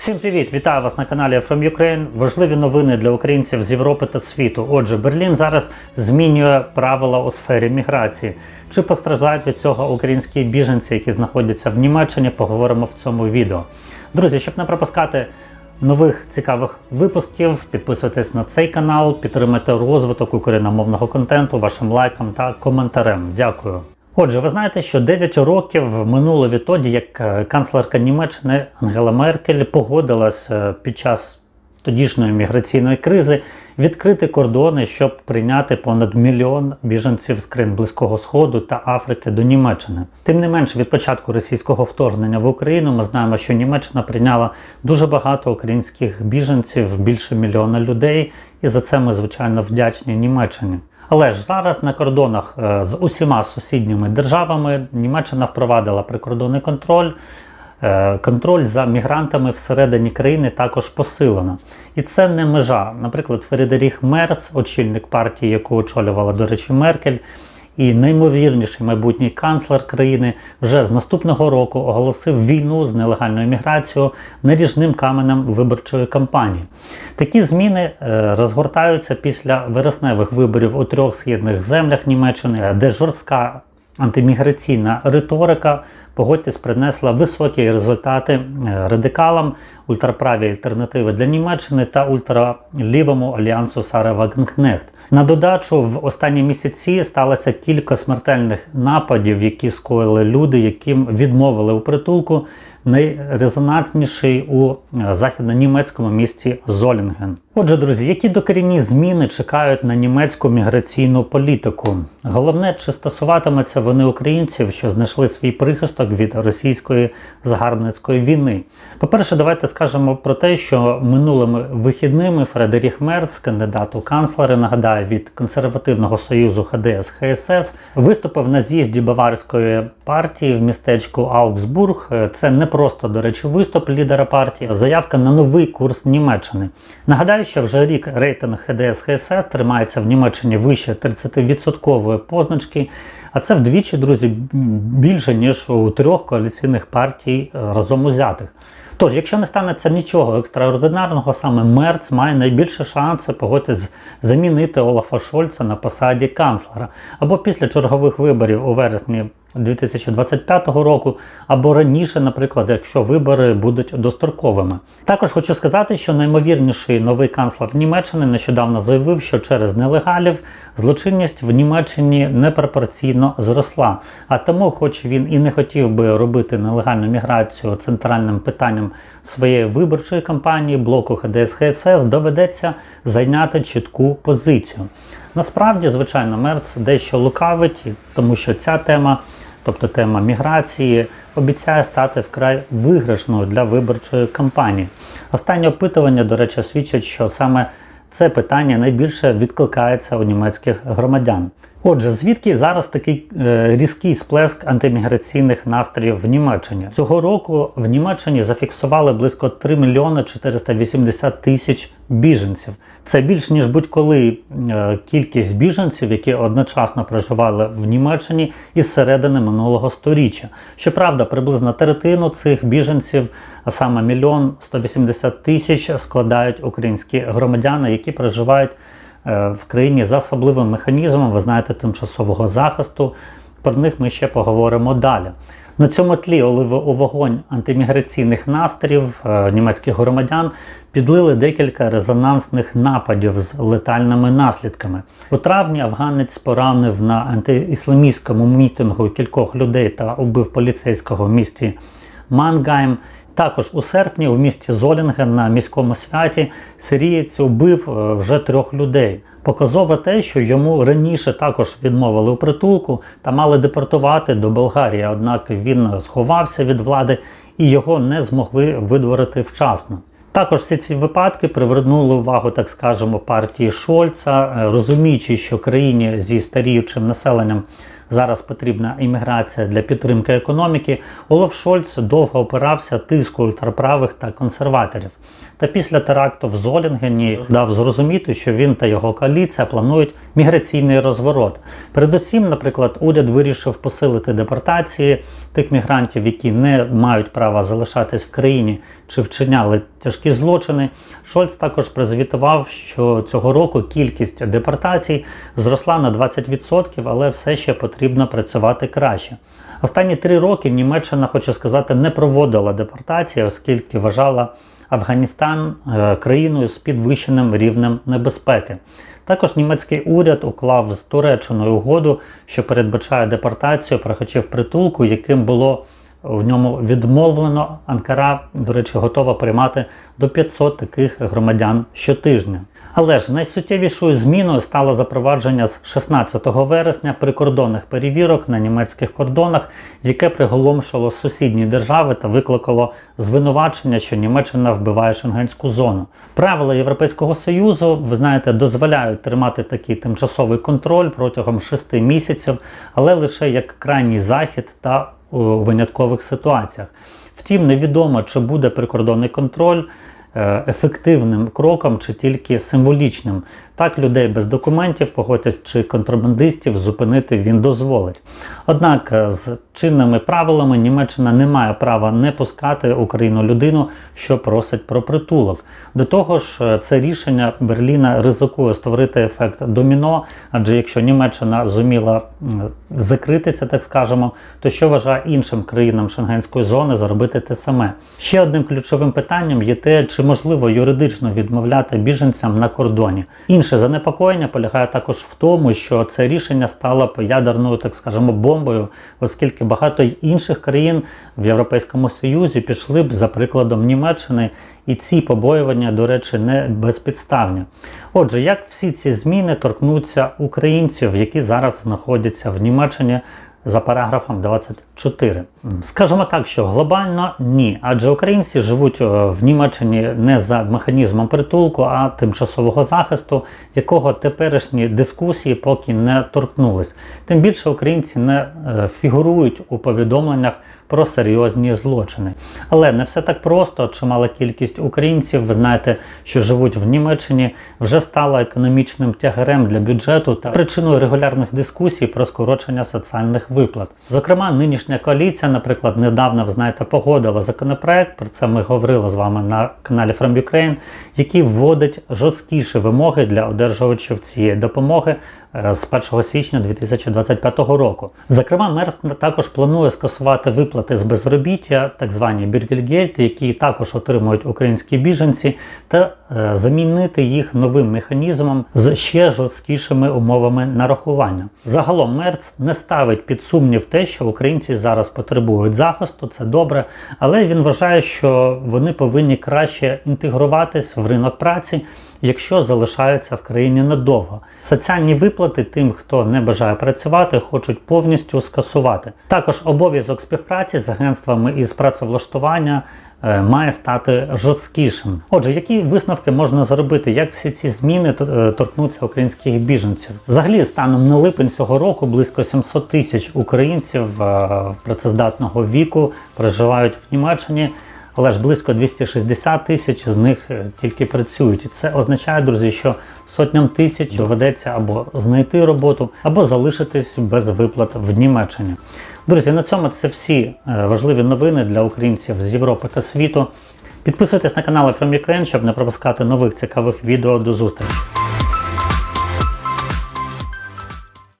Всім привіт! Вітаю вас на каналі From Ukraine. Важливі новини для українців з Європи та світу. Отже, Берлін зараз змінює правила у сфері міграції. Чи постраждають від цього українські біженці, які знаходяться в Німеччині? Поговоримо в цьому відео. Друзі, щоб не пропускати нових цікавих випусків, підписуйтесь на цей канал, підтримайте розвиток україномовного контенту вашим лайком та коментарем. Дякую. Отже, ви знаєте, що 9 років минуло відтоді, як е, канцлерка Німеччини Ангела Меркель погодилась е, під час тодішньої міграційної кризи відкрити кордони, щоб прийняти понад мільйон біженців з країн Близького Сходу та Африки до Німеччини. Тим не менш, від початку російського вторгнення в Україну ми знаємо, що Німеччина прийняла дуже багато українських біженців, більше мільйона людей, і за це ми звичайно вдячні Німеччині. Але ж зараз на кордонах е, з усіма сусідніми державами Німеччина впровадила прикордонний контроль. Е, Контроль за мігрантами всередині країни також посилено. І це не межа. Наприклад, Фредеріх Мерц, очільник партії, яку очолювала, до речі, Меркель, і неймовірніший майбутній канцлер країни вже з наступного року оголосив війну з нелегальною міграцією наріжним каменем виборчої кампанії. Такі зміни е, розгортаються після вересневих виборів у трьох східних землях Німеччини, де жорстка антиміграційна риторика, погодьтесь, принесла високі результати е, радикалам, ультраправій альтернативи для Німеччини та ультралівому альянсу Сара Вагенкнехт. На додачу в останні місяці сталося кілька смертельних нападів, які скоїли люди, яким відмовили у притулку. Найрезонансніший у е, західно-німецькому місті Золінген. Отже, друзі, які докорінні зміни чекають на німецьку міграційну політику? Головне, чи стосуватимуться вони українців, що знайшли свій прихисток від російської загарбницької війни? По-перше, давайте скажемо про те, що минулими вихідними Фредеріх Мерц, кандидат у канцлери, нагадаю, від консервативного союзу ХДС ХСС, виступив на з'їзді Баварської партії в містечку Аугсбург. Це не просто, до речі, виступ лідера партії, заявка на новий курс Німеччини. Нагадаю, що вже рік рейтинг ХДС ХСС тримається в Німеччині вище 30% позначки, а це вдвічі, друзі, більше ніж у трьох коаліційних партій е, разом узятих. Тож, якщо не станеться нічого екстраординарного, саме Мерц має найбільше шанси погодитись замінити Олафа Шольца на посаді канцлера або після чергових виборів у вересні 2025 року, або раніше, наприклад, якщо вибори будуть достроковими. Також хочу сказати, що наймовірніший новий канцлер Німеччини нещодавно заявив, що через нелегалів злочинність в Німеччині непропорційно зросла. А тому, хоч він і не хотів би робити нелегальну міграцію центральним питанням своєї виборчої кампанії, блоку ХДС ХСС доведеться зайняти чітку позицію. Насправді, звичайно, Мерц дещо лукавить, тому що ця тема. Тобто тема міграції обіцяє стати вкрай виграшною для виборчої кампанії. Останнє опитування, до речі, свідчать, що саме це питання найбільше відкликається у німецьких громадян. Отже, звідки зараз такий е, різкий сплеск антиміграційних настроїв в Німеччині? Цього року в Німеччині зафіксували близько 3 мільйони 480 тисяч біженців. Це більш ніж будь-коли е, кількість біженців, які одночасно проживали в Німеччині із середини минулого сторіччя. Щоправда, приблизно третину цих біженців, а саме мільйон 180 тисяч, складають українські громадяни, які проживають. Е, в країні за особливим механізмом, ви знаєте, тимчасового захисту. Про них ми ще поговоримо далі. На цьому тлі у вогонь антиміграційних настроїв е, німецьких громадян підлили декілька резонансних нападів з летальними наслідками. У травні афганець поранив на антиісламістському мітингу кількох людей та убив поліцейського в місті Мангайм. Також у серпні у місті Золінген на міському святі сирієць убив е, вже трьох людей. Показове те, що йому раніше також відмовили у притулку та мали депортувати до Болгарії, однак він сховався від влади і його не змогли видворити вчасно. Також всі ці випадки привернули увагу, так скажемо, партії Шольца, е, розуміючи, що країні зі старіючим населенням зараз потрібна імміграція для підтримки економіки, Олаф Шольц довго опирався тиску ультраправих та консерваторів. Та після теракту в Золінгені дав зрозуміти, що він та його коаліція планують міграційний розворот. Передусім, наприклад, уряд вирішив посилити депортації тих мігрантів, які не мають права залишатись в країні чи вчиняли тяжкі злочини. Шольц також прозвітував, що цього року кількість депортацій зросла на 20%, але все ще потрібно працювати краще. Останні три роки Німеччина, хочу сказати, не проводила депортації, оскільки вважала Афганістан е, країною з підвищеним рівнем небезпеки. Також німецький уряд уклав з Туреччиною угоду, що передбачає депортацію прохачів притулку, яким було в ньому відмовлено. Анкара, до речі, готова приймати до 500 таких громадян щотижня. Але ж найсуттєвішою зміною стало запровадження з 16 вересня прикордонних перевірок на німецьких кордонах, яке приголомшило сусідні держави та викликало звинувачення, що Німеччина вбиває шенгенську зону. Правила Європейського союзу, ви знаєте, дозволяють тримати такий тимчасовий контроль протягом 6 місяців, але лише як крайній захід та у виняткових ситуаціях. Втім, невідомо, чи буде прикордонний контроль е, ефективним кроком чи тільки символічним. Так людей без документів, погодьтесь, чи контрабандистів зупинити він дозволить. Однак е, з чинними правилами Німеччина не має права не пускати Україну людину, що просить про притулок. До того ж, е, це рішення Берліна ризикує створити ефект доміно, адже якщо Німеччина зуміла закритися, так скажемо, то що вважає іншим країнам Шенгенської зони зробити те саме? Ще одним ключовим питанням є те, чи можливо юридично відмовляти біженцям на кордоні. Інше занепокоєння полягає також в тому, що це рішення стало ядерною, так скажемо, бомбою, оскільки багато інших країн в Європейському Союзі пішли б за прикладом Німеччини, і ці побоювання, до речі, не безпідставні. Отже, як всі ці зміни торкнуться українців, які зараз знаходяться в Німеччині за параграфом 24. Скажемо так, що глобально ні, адже українці живуть е, в Німеччині не за механізмом притулку, а тимчасового захисту, якого теперішні дискусії поки не торкнулись. Тим більше українці не е, фігурують у повідомленнях про серйозні злочини. Але не все так просто. Чимала кількість українців, ви знаєте, що живуть в Німеччині, вже стала економічним тягарем для бюджету та причиною регулярних дискусій про скорочення соціальних виплат. Зокрема, нинішня коаліція, наприклад, недавно ви знаєте, погодила законопроект. Про це ми говорили з вами на каналі From Ukraine, який вводить жорсткіші вимоги для одержувачів цієї допомоги е, з 1 січня 2025 року. Зокрема, Мерс також планує скасувати виплати з безробіття, так звані бюргельгельти, які також отримують українські біженці, та замінити їх новим механізмом з ще жорсткішими умовами нарахування. Загалом Мерц не ставить під сумнів те, що українці зараз потребують захисту, це добре, але він вважає, що вони повинні краще інтегруватись в ринок праці. Якщо залишаються в країні надовго, соціальні виплати тим, хто не бажає працювати, хочуть повністю скасувати. Також обов'язок співпраці з агентствами із працевлаштування е, має стати жорсткішим. Отже, які висновки можна зробити, як всі ці зміни е, торкнуться українських біженців? Взагалі, станом на липень цього року близько 700 тисяч українців е, працездатного віку проживають в Німеччині. Але ж близько 260 тисяч з них е, тільки працюють. І це означає, друзі, що сотням тисяч доведеться або знайти роботу, або залишитись без виплат в Німеччині. Друзі, на цьому це всі е, важливі новини для українців з Європи та світу. Підписуйтесь на канал From Ukraine, щоб не пропускати нових цікавих відео. До зустрічі!